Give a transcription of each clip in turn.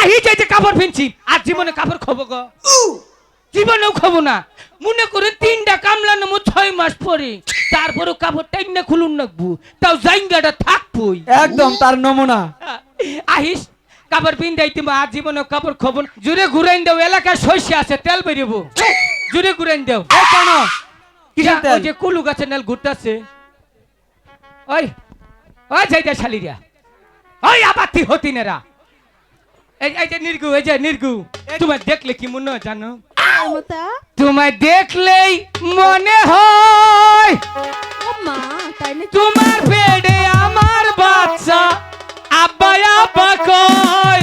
আহি যাই যে কাপড় ফিনছি। আর জীবনে কাপড় খবো গো। জীবনেও খাব না। মনে করে তিনটা কামলা নেব ছয় মাস পরে। তারপরেও কাপড় টাইনা খুলুন নাকবো তাও জাইঙ্গাটা থাকবই। একদম তার নমুনা আহিস কাপড় পিন্দাই তুমি আর জীবনে কাপড় খবর জুড়ে ঘুরাইন দাও এলাকায় শস্য আছে তেল বেরিয়েবো জুড়ে ঘুরাইন দাও। এ কেন? ওই যে কুলু গাছের নাল ঘুরতাছে। ওই ওই যাইতা শালিরা ওই আবাতি হতিনেরা। এই এই যে নির্গু এই যে নির্গু তোমায় দেখলে কি মনে হয় জানো? তোমায় দেখলেই মনে হয়। ও মা তাই না তোমার পেটে আমার বাচ্চা আব্বা আব্বা কয়।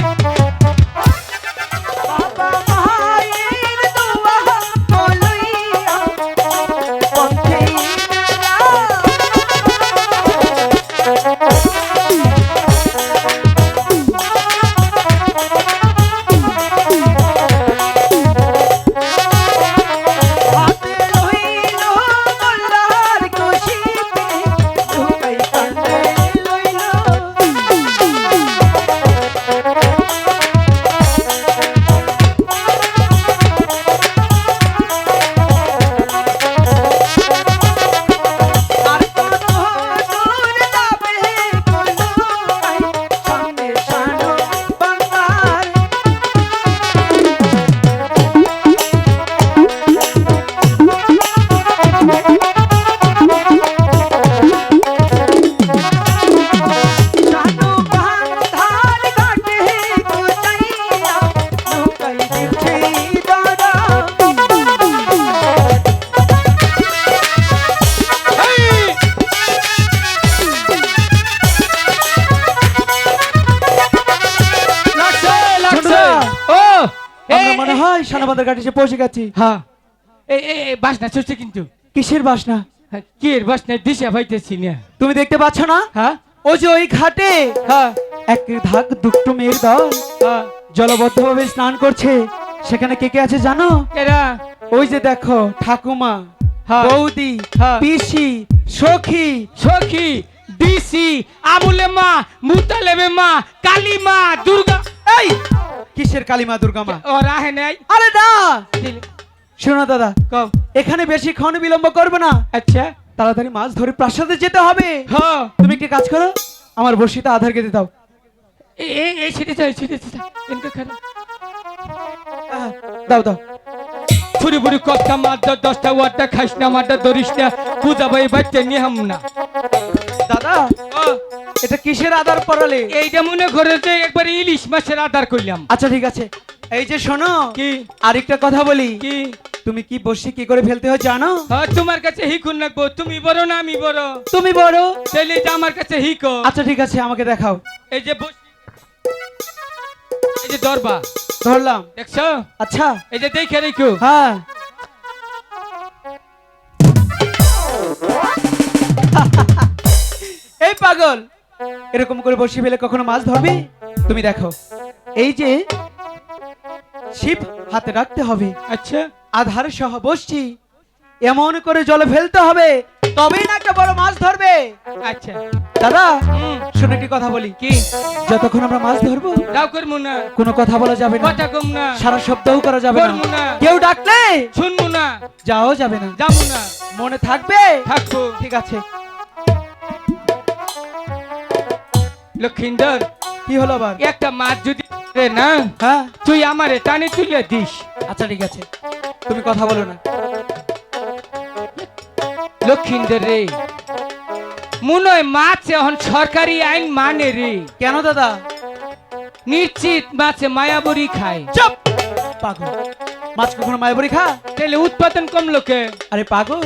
সানাবাজার ঘাটে এসে পৌঁছে গেছি। হ্যাঁ। এই এই বাসনা চলছে কিন্তু। কিসের বাসনা? হ্যাঁ, কি এর বাসনা? দিশা পাইতেছি না। তুমি দেখতে পাচ্ছ না? হ্যাঁ। ও যে ওই ঘাটে। হ্যাঁ। এক ধাক দুটো মেয়ের দল। হ্যাঁ। জলবদ্ধভাবে স্নান করছে। সেখানে কে কে আছে জানো? এরা। ওই যে দেখো ঠাকুমা হ্যাঁ। বৌদি। পিসি সখী। সখী ডিসি আবুলে মা মুতালেবে মা কালী মা দুর্গা। এই! কিসের কালিমা দুর্গা মা? ও রাহে নাই। আরে না। শোনো দাদা। কও। এখানে বেশি ক্ষণ বিলম্ব করবে না। আচ্ছা। তাড়াতাড়ি মাছ ধরে প্রাসাদে যেতে হবে। হ্যাঁ তুমি একটি কাজ করো আমার বর্ষিটা আধার কেটে দাও। এই এই সেটে যাই সেটে যাই এনকে আহ, দাও দাও। ফুরি ফুরি কথা মারটা দশটা ওয়ারটা খাইস না মারটা ধরিস না। পূজা ভাই বাচ্চা নিয়ে হাম না। দাদা? এটা কিসের আধার পড়ালে এইটা মনে করে যে একবার ইলিশ মাছের আদার করলাম। আচ্ছা ঠিক আছে। এই যে শোনো কি? আরেকটা কথা বলি। কি? তুমি কি বসে কি করে ফেলতে হয় জানো? তোমার কাছে হিকুন রাখব তুমি বড় না আমি বড়? তুমি বড়? তাহলে আমার কাছে হিকো আচ্ছা ঠিক আছে আমাকে দেখাও। এই যে এই যে দরবা ধরলাম। দেখছ? আচ্ছা। এই যে দেখে রেখো। হ্যাঁ। পাগল। এরকম করে বসে ফেলে কখনো মাছ ধরবি? তুমি দেখো এই যে শিব হাতে রাখতে হবে। আচ্ছা। আধার সহ বসছি। এমন করে জলে ফেলতে হবে তবেই না একটা বড় মাছ ধরবে। আচ্ছা। দাদা শুনে একটি কথা বলি। কি? যতক্ষণ আমরা মাছ ধরবো দাও করব না। কোনো কথা বলা যাবে না। কথা কম না। সারা শব্দও করা যাবে না। কেউ ডাকলে শুনব না। যাও যাবে না। যাব না। মনে থাকবে? থাকব। ঠিক আছে। লক্ষিন্দর কি হলো আবার? একটা মাছ যদি রে না হ্যাঁ? তুই আমারে টানে তুলে দিস। আচ্ছা ঠিক আছে। তুমি কথা বলো না। লক্ষিন্দর রে মনে মাছ এখন সরকারি আইন মানে রে। কেন দাদা? নিশ্চিত মাছে মায়াবরি খায়। চুপ! পাগল। মাছ কখনো মায়াবরি খা? তাহলে উৎপাদন কম লোকে আরে পাগল।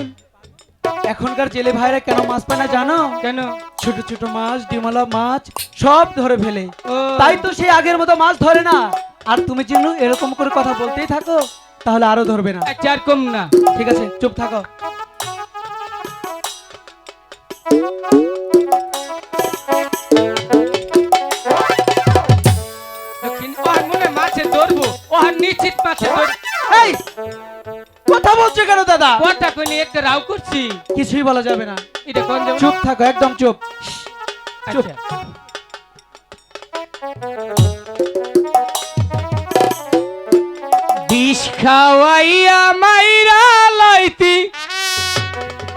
এখনকার জেলে ভাইরা কেন মাছ পায় না জানো? কেন? ছোট ছোট মাছ ডিমালা মাছ সব ধরে ফেলে। তাই তো সেই আগের মতো মাছ ধরে না। আর তুমি যেন এরকম করে কথা বলতেই থাকো তাহলে আরও ধরবে না। আচ্ছা আর কম না। ঠিক আছে চুপ থাকো। মাছে ধরবো নিশ্চিত মাছে ধরবো। এই! কথা বলছো কেন দাদা? কোনটা কইলি একটা রাও করছি। কিছুই বলা যাবে না। এটা কোন দেব চুপ থাকো একদম চুপ। আচ্ছা। চুপ। বিষ খাওয়াইয়া মাইরা লাইতি।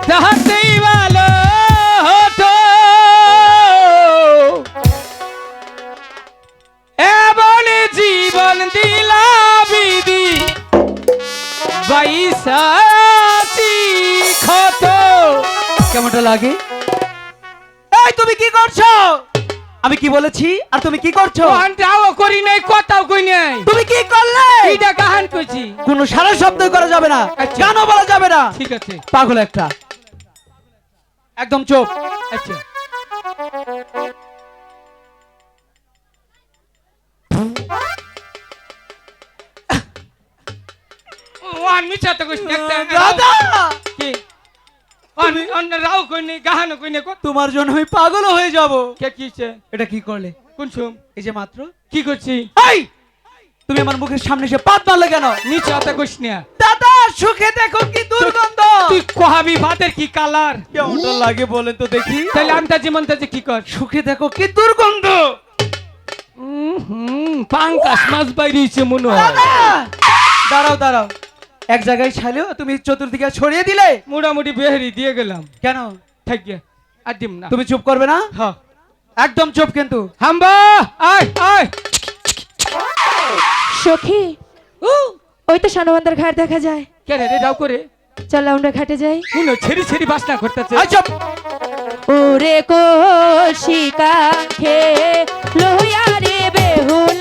তাহাতেই ভালো কেমনটা লাগে? এই তুমি কি করছ? আমি কি বলেছি? আর তুমি কি করছ? কোহানটাও করি নাই কথাও কই নাই। তুমি কি করলে? এইটা কাহান কইছি? কোনো সারা শব্দ করা যাবে না আচ্ছা। গানও বলা যাবে না। ঠিক আছে। পাগল একটা। একদম চুপ। আচ্ছা। ওয়ান মিছা তো কইছ একটা দাদা! কি? অন অন রাও কই নাই গাহান কই নাই কত তোমার জন্য আমি পাগল হয়ে যাব। কে কিছে এটা কি করলে? কোন এই যে মাত্র? কি করছি? এই তুমি আমার মুখের সামনে এসে পাত মারলে কেন? মিছা তো কইছ না। দাদা সুখে দেখো কি দুর্গন্ধ। তুই কহাবি ভাতের কি কালার? কেমনটা লাগে বলেন তো দেখি। তাহলে আমতা জীবন তাজে কি কর? সুখে দেখো কি দুর্গন্ধ। হুম পাঙ্কাস মাছ বাইরেছে মনে হয়। দাঁড়াও দাঁড়াও। এক জায়গায় ছাইলেও তুমি চতুর্দিকে ছড়িয়ে দিলে। মোটামুটি বেহারি দিয়ে গেলাম। কেন? থাকিয়ে আর দিম না। তুমি চুপ করবে না? হ্যাঁ। একদম চুপ কিন্তু। হাম্বা আয় আয়। সখী ওই তো সানবন্দর ঘাট দেখা যায়। কে রে রে যাও করে। চল আমরা ঘাটে যাই। শুনো ছেড়ি ছেড়ি বাসনা করতেছে। এই চুপ। ওরে কোশিকা খে লোহিয়া রে বেহুলা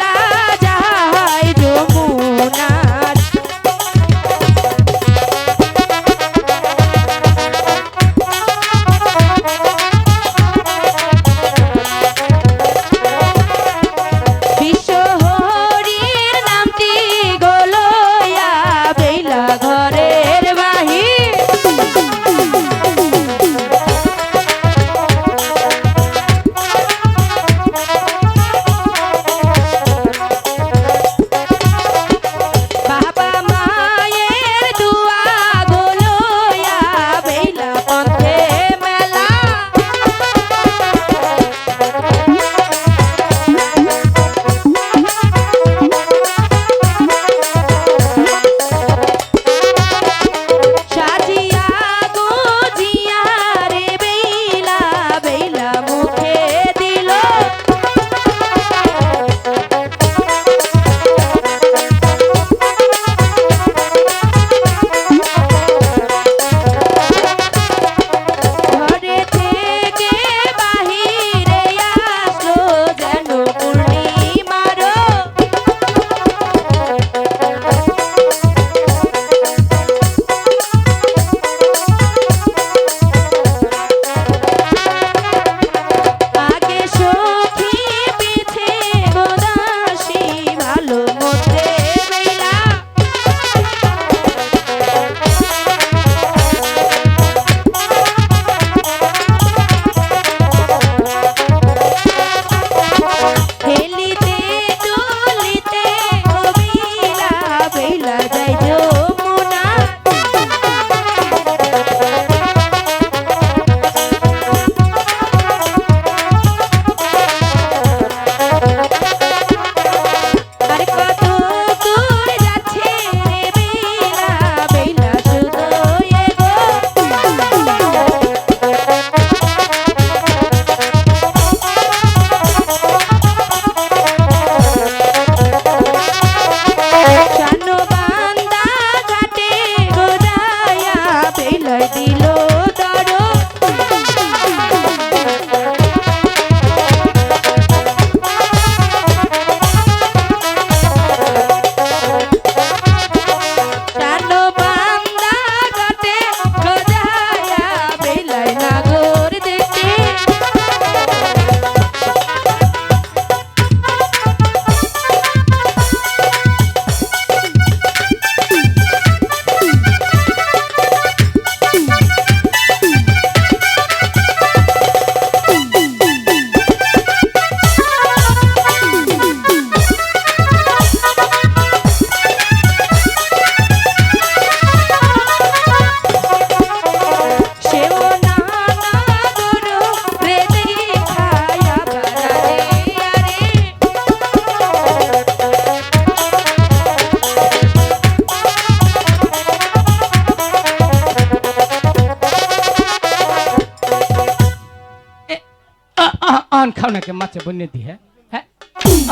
আহন খাও না কে মাছে বন্যে দি হ্যাঁ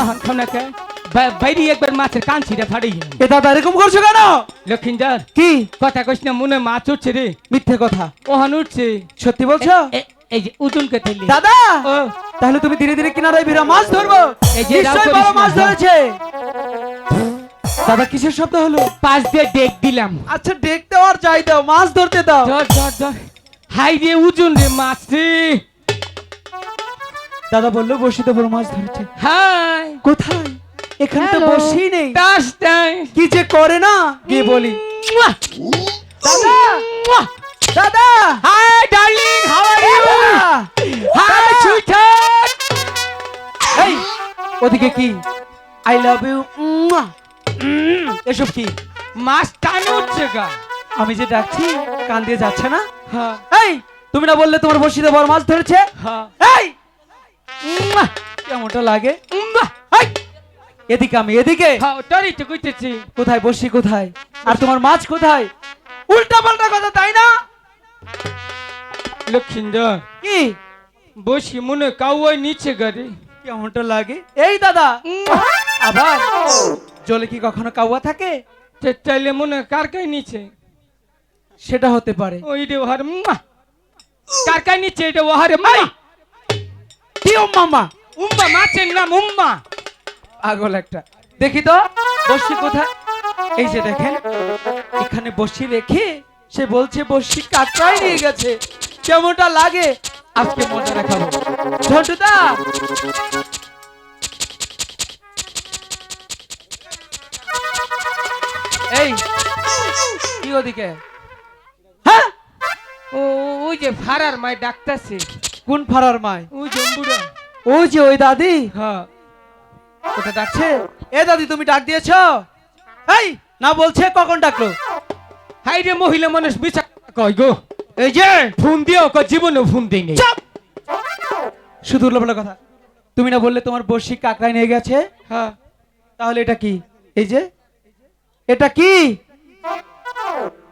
আহন খাও না কে বা- বাইরে একবার মাছের কাঞ্চিটা ফাড়িয়ে এ দাদা এরকম করছ কেন? লক্ষিন্দর কি? কথা কইস না মনে মাছ উঠছে রে। মিথ্যে কথা। ওহান উঠছে। সত্যি বলছো? এই যে উজুনকে তেলি দাদা! তাহলে তুমি ধীরে ধীরে কিনারায় ভিড়া মাছ ধরবো। এই যে বড় মাছ। ধরেছে। দাদা কিসের শব্দ হলো? পাশ দিয়ে ডেক দিলাম। আচ্ছা দেখতে আর যাই দাও মাছ ধরতে দাও। ধর ধর ধর। হাই রে উজুন রে মাছ রে। দাদা বলল বসিতে বড় মাছ ধরেছে। হাই কোথায়? এখানে তো বসি নেই। কি যে করে না? গিয়ে বলি। দাদা! দাদা! Hi darling how are you! Hi sweeter এই ওদিকে কি? আই লাভ ইউ এসব কি? মাছ টানে উঠছে গা। আমি যে ডাকছি কান দিয়ে যাচ্ছে না? হ্যাঁ। এই তুমি না বললে তোমার বসিতে বড় মাছ ধরেছে? হ্যাঁ। কেমনটা লাগে? এদিকে আমি এদিকে। তো কইতেছি। কোথায় বসি কোথায়? আর তোমার মাছ কোথায়? উল্টা পাল্টা কথা তাই না? লক্ষিন্দর কি? বসি মনে কাউয়াই নিচে গাড়ি। কেমনটা লাগে? এই দাদা! আবার? জলে কি কখনো কাউয়া থাকে? চাইলে মনে কার কাই নিচে? সেটা হতে পারে। ওই রে ওহার কার কাই নিচে? এটা ওহারে মাই কি ও মামা উম্মা মাছের নাম উম্মা। আগল একটা। দেখি তো বসি কোথায়? এই যে দেখেন এখানে বসি রেখে সে বলছে বসি কাটরাই নিয়ে গেছে। কেমনটা লাগে? আজকে মজা দেখাবো। ঝন্টুদা! এই কি ওদিকে? হ্যাঁ? ও ওই যে ফারার মাই ডাকতাছে। কোন ফারার মায় জম্বুরা ওই যে ওই দাদি? হ্যাঁ। ওটা ডাকছে? এ দাদি তুমি ডাক দিয়েছ? এই না বলছে কখন ডাকলো? হাই রে মহিলা মানুষ বিচার কয় গো। এই যে! ফোন দিও জীবনে ফোন দেই নেই চাপ! শুধু কথা। তুমি না বললে তোমার বর্ষি কাকড়ায় নিয়ে গেছে? হ্যাঁ। তাহলে এটা কি? এই যে। এটা কি?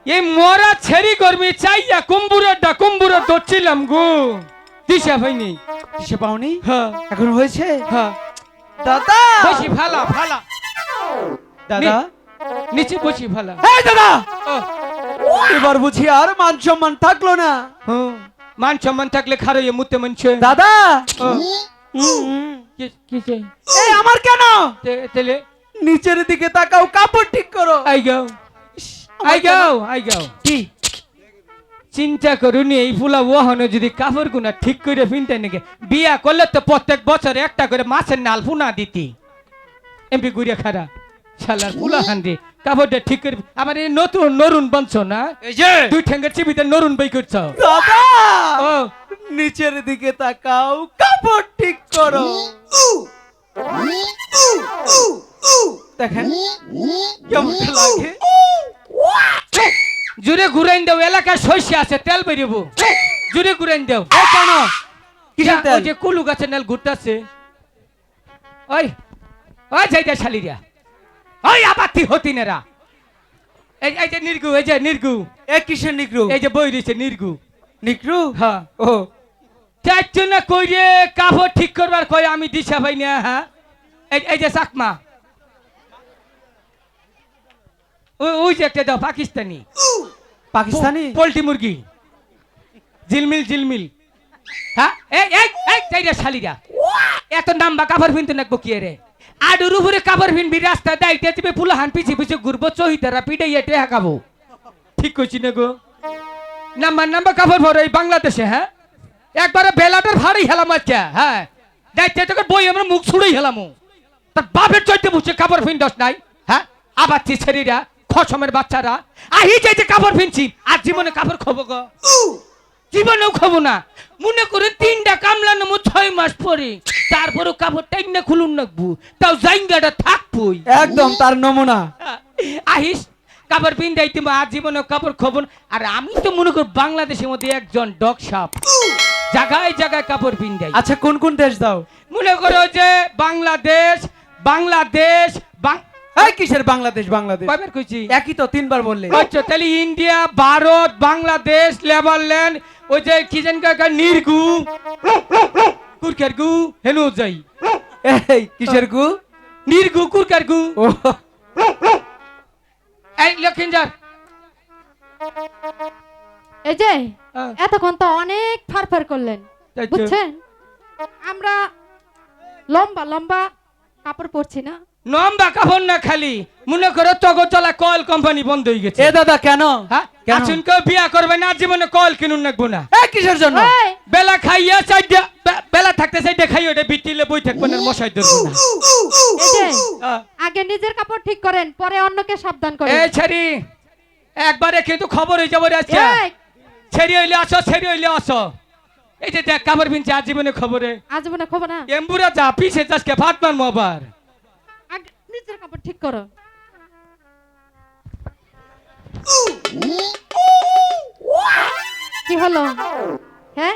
এই মরা ছেড়ি করবি চাইয়া কুম্বুরটা কুম্বুর ধরছিলাম গো। দিশা ভাইনি দিশে পাওনি? হ্যাঁ। এখন হয়েছে? হ্যাঁ। দাদা! বসি ফালা ফালা দাদা? নিচে বসি ফালা এই দাদা! এবার বুঝি আর মান সম্মান থাকল না। মান সম্মান থাকলে খারইয়ে মুতে মানছে দাদা। কি- এই আমার কেন? তেলে। নিচের দিকে তাকাও কাপড় ঠিক করো। আই গাও আই গাও আই গাও কি? চিন্তা করুনি এই ফুলা ওহানো যদি কাপড় গুনা ঠিক করে ফিনতে নাকি বিয়া করলে তো প্রত্যেক বছর একটা করে মাছের নাল ফুনা দিতি। এমপি গুড়িয়া খারা শালার ফুলা হান্দি কাপড়টা ঠিক করে আমার এই নতুন নরুন বনছ না? এই যে! দুই ঠেঙ্গের চিবিতে নরুন বই করছ। দাদা! ও। নিচের দিকে তাকাও কাপড় ঠিক করো। দেখেন কেমন লাগে? জুড়ে ঘুরাইন দাও এলাকায় শস্য আছে তেল বেরিয়েবো জুড়ে ঘুরাইন দাও। কেন? যা, তেল? ওই যে কুলু গাছের নাল ঘুরতাছে। ওই ওই শালিরা ওই আবাতি হতিনেরা। এই এই যে নির্গু এই যে নির্গু। এ কিসের নিকরু এই যে বই রয়েছে নির্গু। নিকরু হ্যাঁ। ও। চাইছো না কইরে কাপড় ঠিক করবার কই আমি দিশা পাই না হ্যাঁ? এই এই যে চাকমা। ওই ওই যে একটা দাও পাকিস্তানি। পাকিস্তানি? পোল্ট্রি মুরগি। জিলমিল জিলমিল হ্যাঁ? এই এই এই চাইরা শালিরা। এত নাম্বা কাপড় পিনতে নাকবো কি রে? আডুর উপরে কাপড় পিনবি রাস্তা দাইতে তুমি পুলাহান পিছি পিছি ঘুরবো চহিতারা পিঠে এটে হাঁকাবো। ঠিক কইছি না গো। নাম্বার নাম্বার কাপড় ভরে এই বাংলাদেশে হ্যাঁ? একবারে বেলাটার ভাড়াই হেলাম আজকে হ্যাঁ? তোকে বই আমরা মুখ ছুড়েই হেলামু। তার বাপের চৈতে বুঝছে কাপড় পিনদস নাই হ্যাঁ? আবার ছেড়িরা খসমের বাচ্চারা। আহি যাইতে কাপড় ফিনছি আর জীবনে কাপড় খবো গো। জীবনেও খাব না। মনে করে তিনটা কামলা নেব ছয় মাস পরে। তারপরেও কাপড় টাইনা খুলুন নাকবো তাও জাইঙ্গাটা থাকবই একদম তার নমুনা। আহিস কাপড় পিন দেয় তুমি আর জীবনে কাপড় খবর আর আমি তো মনে করি বাংলাদেশের মধ্যে একজন ডগ সাপ। জায়গায় জায়গায় কাপড় পিন দেয় আচ্ছা কোন কোন দেশ দাও? মনে করো যে বাংলাদেশ বাংলাদেশ বাং- এই কিসের বাংলাদেশ বাংলাদেশ? কয়বার কইছি? একই তো তিনবার বললে। আচ্ছা তাহলে ইন্ডিয়া ভারত বাংলাদেশ নেদারল্যান্ড ওই যে কি জানি কাকা নির্গু। কুরকার গু হেনু যাই। এই কিসের গু? নির্গু কুরকার গু ও। এই এই যে হ্যাঁ। এতক্ষণ তো অনেক ফারফার করলেন বুঝছেন? আমরা লম্বা লম্বা কাপড় পরছি না। লম্বা কাপড় না খালি। মনে করো তগো চলা কয়েল কোম্পানি বন্ধ হয়ে গেছে। এ দাদা কেন? হ্যাঁ? আসুন কেউ? বিয়া করবে না জীবনে কয়েল কিনুন নাকবো না। এ কিসের জন্য? বেলা খাইয়া চাইডা বে- বেলা থাকতে চাইডা খাই ওটা বিটিলে বই থাকব না মশাই ধরবো না। হ্যাঁ। আগে নিজের কাপড় ঠিক করেন পরে অন্যকে সাবধান করেন। এই ছেড়ি একবারে কিন্তু খবর হয়ে যাব রে আজকে ছেড়ি হইলে আসো ছেড়ি হইলে আসো। এই যে দেখ কাপড় পিনছে আজীবনে খবরে। আজীবনে খবর না? এম্বুরা যা পিছে আজকে ভাত মারবো নিজের কাপড় ঠিক করো। কি হলো? হ্যাঁ।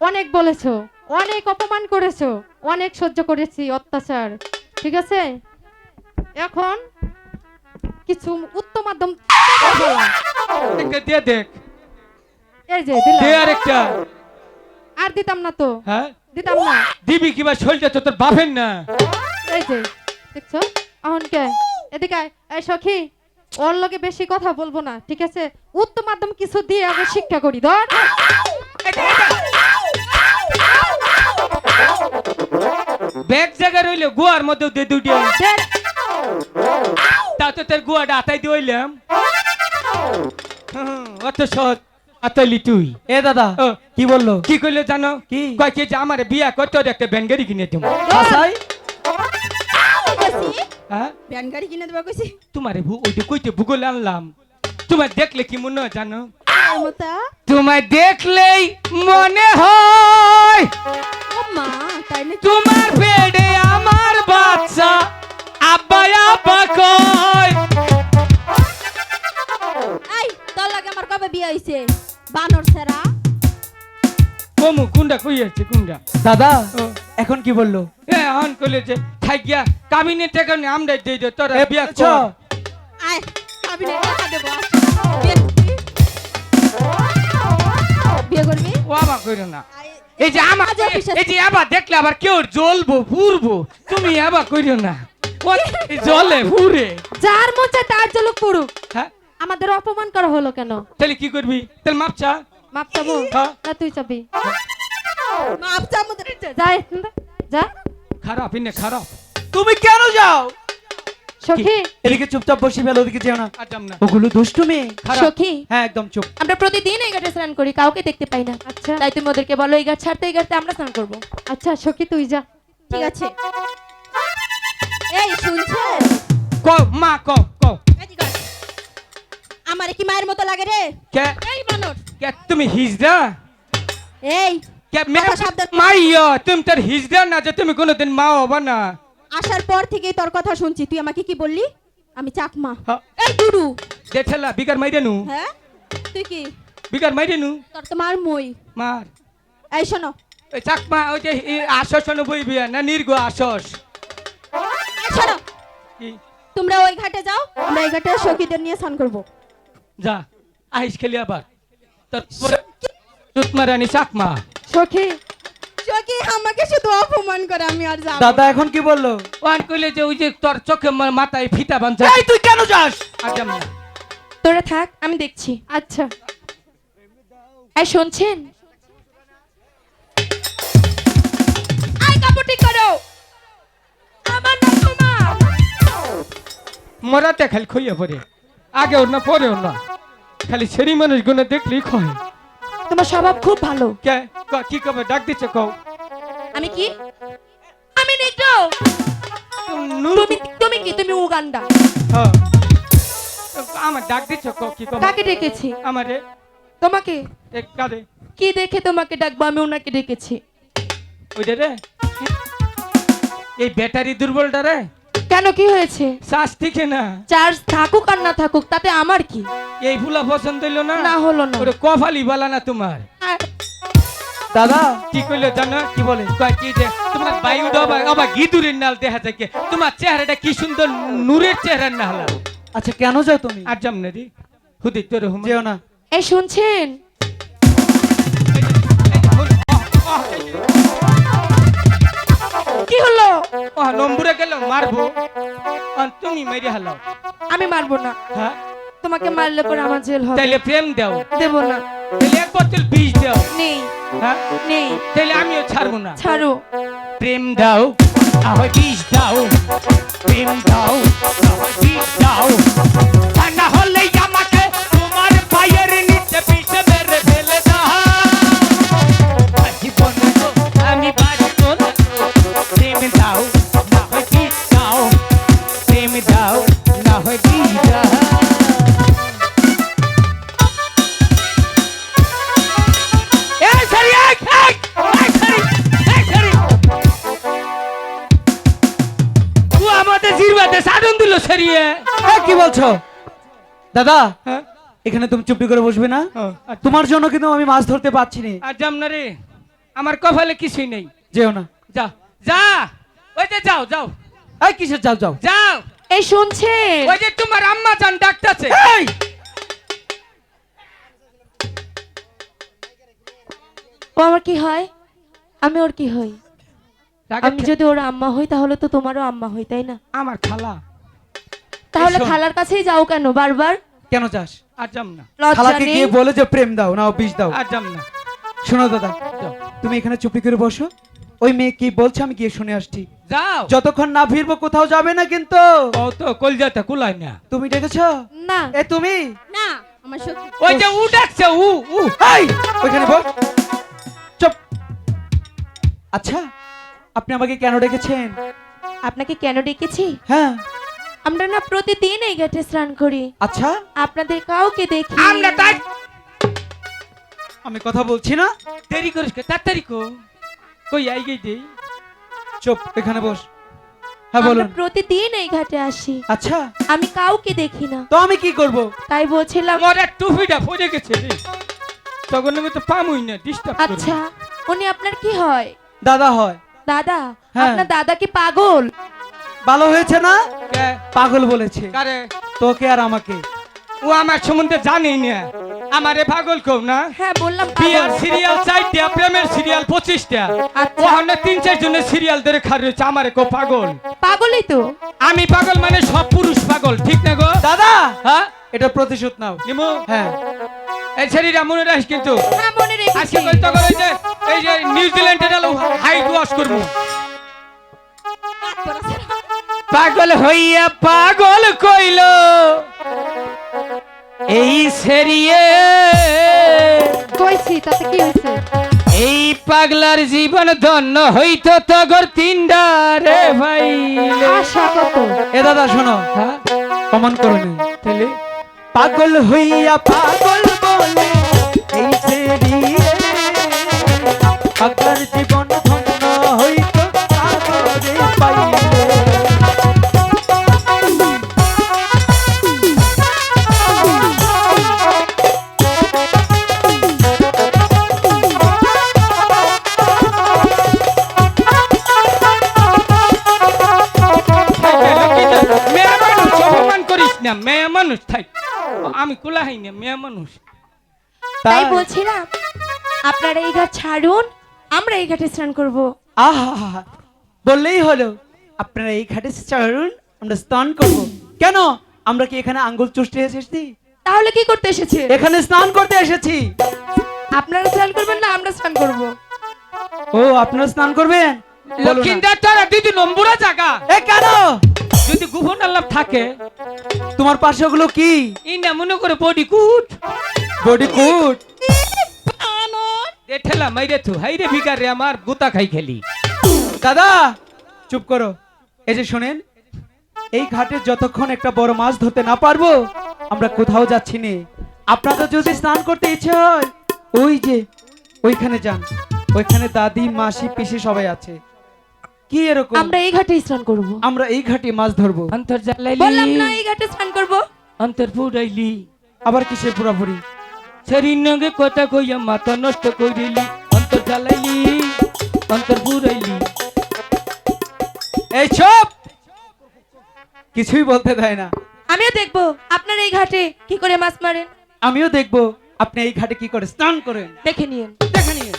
অনেক বলেছ, অনেক অপমান করেছ, অনেক সহ্য করেছি অত্যাচার, ঠিক আছে? এখন কিছু উত্তম মাধ্যম দিয়ে দেখ। এই যে দে দিলাম আর দিতাম না তো। হ্যাঁ? দিতাম না। দিবি কিবা তো তোর বাপের না। এই যে দেখছ? কে? এদিকে এই সখী ওর লগে বেশি কথা বলব না ঠিক আছে? উত্তম মাধ্যম কিছু দিয়ে আগে শিক্ষা করি ধর। ব্যাগ জায়গা রইলে গুয়ার মধ্যে তা তো তোর গুয়াটা আতাই দিলাম অত সহজ। আতাইলি তুই। এ দাদা কি বলল? কি করলে জানো? কি? কয় যে আমার বিয়া করতে একটা ব্যাঙ্গারি কিনে দেবো। হ্যাঁ? কিনে দেবো কইছি। তোমারে ওইটা কইতে ভূগোল আনলাম। তোমার দেখলে কি মনে হয় জানো? তোমায় দেখলেই মনে হয়। তোমার পেটে আমার বাচ্চা। আব্বা আব্বা কয় এই তোর লাগে আমার কবে বিয়ে হইছে? বানর সেরা কমু কুন্ডা কই আছে কুন্ডা? দাদা এখন কি বলল? এ হন কইলে যে থাকিয়া কাবিনে টাকা নে আমরা দেই দে তোরা এ বিয়া? কর। আয় টাকা দেবো আস। বিয়ে করবি? ও আমা কইরো না। এই যে আমার এই যে আবার দেখলে আবার কেউ জ্বলবো পুরবো তুমি আবার কইরো না। জলে পুরে যার মন চায় তার জলক পড়ুক। হ্যাঁ? আমাদের অপমান করা হলো কেন? তাহলে কি করবি? তাহলে মাপচা মাপ চাবো? হ্যাঁ। না তুই চাবি। মাপ চা মুদের। যা যা। খারাপ ইনে খারাপ। তুমি কেন যাও? সখী। এদিকে চুপচাপ বসে ফেলো ওদিকে যেও না। ওগুলো দুষ্টুমি সখী। হ্যাঁ একদম চুপ। আমরা প্রতিদিন এই ঘাটে স্নান করি কাউকে দেখতে পাই না। আচ্ছা। তাই তুমি ওদেরকে বলো এই ঘাট ছাড়তে এই ঘাটে আমরা স্নান করব। আচ্ছা সখী তুই যা। ঠিক আছে। এই শুনছে ক মা ক ক আমারে কি মায়ের মতো লাগে রে? কে? এই বানর। কে তুমি হিজদা এই কে সাবধান। মাইয়া তুমি তোর হিজদা না যে তুমি কোনোদিন মা হবা না। আসার পর থেকেই তোর কথা শুনছি। তুই আমাকে কি বললি? আমি চাকমা। এই দুডু দেখলা বিকার মাইরে নু। হ্যাঁ? তুই কি? বিকার মাইরে নু। তোর তো মার মই। মার। এই শোনো। ওই চাকমা ওই যে বই বিয়া না নির্গো এই শোনো কি? তোমরা ওই ঘাটে যাও আমরা এই ঘাটে সখীদের নিয়ে স্নান করব। যা আহিস খেলি আবার। তোর তুতমা রানী চাকমা। সখী? সখী আমাকে শুধু অপমান করে আমি আর যাব দাদা এখন কি বলল? ওয়ান কইলে যে ওই যে তোর চোখে মাথায় ফিতা বানছে এই তুই কেন যাস? আজাম না। তোরা থাক আমি দেখছি। আচ্ছা। এই শুনছেন? আই কাপড় ঠিক করো। আমার মরাতে খালি খইয়া পড়ে। আগে ওর না পরে ওর না। খালি সেরি মানুষগুলো দেখলেই খয়। তোমার স্বভাব খুব ভালো। কে? ক কবে? ডাক দিচ্ছে কও। আমি কি? আমি নেটো। তুমি তুমি কি? তুমি উগান্ডা। হ্যাঁ। আমার ডাক দিচ্ছে কও কি কবে? কাকে ডেকেছি? আমারে। তোমাকে? কারে? কি দেখে তোমাকে ডাকবো? আমি ওনাকে ডেকেছি। ওইটা রে? এই ব্যাটারি দুর্বলটা রে? কেন কি হয়েছে? শ্বাস ঠিকে না? চার্জ থাকুক আর না থাকুক তাতে আমার কি? এই ফুলা পছন্দ হইল না? না হলো না। ওরে কফালি বালা না তোমার। দাদা। কি কইলো জানো? কি বলে? কয় কি যে তোমার বায়ু ডবা আবার গিদুরের নাল দেখা থাকে তোমার চেহারাটা কি সুন্দর নূরের চেহারা না হলা আচ্ছা কেন যাও তুমি? আর যাম না রে হুদি তোর হুম। যেও না। এই শুনছেন? কি হলো? ও নম্বরে গেল মারবো। তুমি মেরে হালাও। আমি মারবো না। হ্যাঁ? তোমাকে মারলে পরে আমার জেল হবে। তাইলে প্রেম দাও। দেব না। তাইলে এক বোতল বিষ দাও। নেই। হ্যাঁ? নেই। তাইলে আমিও ছাড়বো না। ছাড়ো। প্রেম দাও আহ বিষ দাও। প্রেম দাও আহ বিষ দাও। দাদা হ্যাঁ? এখানে তুমি চুপটি করে বসবে না। তোমার জন্য কিন্তু আমি মাছ ধরতে পারছি না আর যাম না রে আমার কপালে কিছুই নেই। যেও না। যা যা ওই যে যাও যাও। এই কিসের যাও যাও। যাও। এই শুনছেন? ওই যে তোমার আম্মা জান ডাকতেছে। এই! ও আমার কি হয়? আমি ওর কি হই? আমি যদি ওর আম্মা হই তাহলে তো তোমারও আম্মা হই তাই না? আমার খালা। তাহলে। খালার কাছেই যাও কেন বারবার? কেন চাস আর যাম না। খালাকে গিয়ে বলে যে প্রেম দাও না বিষ দাও। আর যাম না। শোনো দাদা তুমি এখানে চুপি করে বসো। ওই মেয়ে কি বলছে আমি গিয়ে শুনে আসছি। যাও। যতক্ষণ না ফিরবো কোথাও যাবে না কিন্তু। ও তো কলজাতে কুলাই না। তুমি ডেকেছো? না। এ তুমি? না আমার সত্যি ওই যে উ ডাকছে উ উ। এই ওইখানে বস চুপ। আচ্ছা আপনি আমাকে কেন ডেকেছেন? আপনাকে কেন ডেকেছি? হ্যাঁ। আমরা না প্রতিদিন এই ঘাটে স্নান করি। আচ্ছা। আপনাদের কাউকে দেখি। আমরা তাই আমি কথা বলছি না? দেরি করিস কে? তাড়াতাড়ি কো। কই আই গই দেই। চুপ এখানে বস। হ্যাঁ আমরা বলুন। প্রতিদিন এই ঘাটে আসি। আচ্ছা। আমি কাউকে দেখি না। তো আমি কি করব? তাই বলছিলাম এক টুপিটা পড়ে গেছে রে। তখন আমি তো পামুই না ডিস্টার্ব আচ্ছা উনি আপনার কি হয়? দাদা হয়। দাদা হ্যাঁ। আপনার দাদা কি পাগল? ভালো হয়েছে না? পাগল বলেছে। তোকে আর আমাকে। ও আমার সম্বন্ধে জানেই না। আমারে পাগল কও না? হ্যাঁ বললাম বিয়ার সিরিয়াল চারটা প্রেমের সিরিয়াল পঁচিশটা। আচ্ছা। ওখানে তিন চার জনের সিরিয়াল ধরে আমারে কো পাগল। পাগলই তো। আমি পাগল মানে সব পুরুষ পাগল ঠিক না গো? দাদা! হ্যাঁ? এটা প্রতিশোধ নাও। নিমু? হ্যাঁ। এই মনে রাখিস কিন্তু। হ্যাঁ মনে আজকে যে এই যে নিউজিল্যান্ডের হাইট ওয়াশ করব। পাগল হইয়া পাগল কইল এই সেরিয়ে কইছি তাতে কি হয়েছে এই পাগলার জীবন ধন্য হইতো তগর তিনডা রে ভাই। আশা কত? এ দাদা শোনো হ্যাঁ? কমন করো তাহলে পাগল হইয়া পাগল বলে না মেয়ে মানুষ থাক আমি কুলা হাই না মেয়ে মানুষ। তাই বলছিলাম আপনারা এই ঘাট ছাড়ুন আমরা এই ঘাটে স্নান করব। আহা বললেই হলো আপনারা এই ঘাটে চড়ুন আমরা স্নান করব। কেন? আমরা কি এখানে আঙ্গুল চুষতে এসেছি? তাহলে কি করতে এসেছি? এখানে স্নান করতে এসেছি। আপনারা স্নান করবেন না আমরা স্নান করব। ও আপনারা স্নান করবেন। লক্ষিন্দার তারা দিদি নম্বরা জায়গা এ কেন? যদি গোপন আল্লাহ থাকে তোমার পাশে ওগুলো কি? ই না মনে করে বডি কুট। বডি কুট? ঠেলা মাইরে থু হাইরে ভিকারে আমার গুতা খাই খেলি। দাদা চুপ করো। এই যে শোনেন এই ঘাটে যতক্ষণ একটা বড় মাছ ধরতে না পারব আমরা কোথাও যাচ্ছি নে। আপনাদের যদি স্নান করতে ইচ্ছে হয় ওই যে ওইখানে যান। ওইখানে দাদি মাসি পিসি সবাই আছে। কি এরকম? আমরা এই ঘাটে স্নান করব। আমরা এই ঘাটে মাছ ধরবো। অন্তর বললাম না এই ঘাটে স্নান করব। অন্তর ফুরাইলি আবার কিসে পুরাপুরি? শরীর নগে কথা কইয়া মাথা নষ্ট করিলি অন্তর অন্তর জ্বালাইলি অন্তর পুরাইলি। এই চুপ! কিছুই বলতে দেয় না। আমিও দেখব আপনার এই ঘাটে কি করে মাছ মারেন। আমিও দেখব আপনি এই ঘাটে কি করে স্নান করেন। দেখে নিন দেখে নিয়ে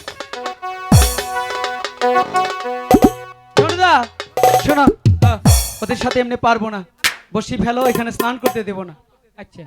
শোনদা শোনো ওদের সাথে এমনি পারব না। বসি ফেলো এখানে স্নান করতে দেবো না। আচ্ছা।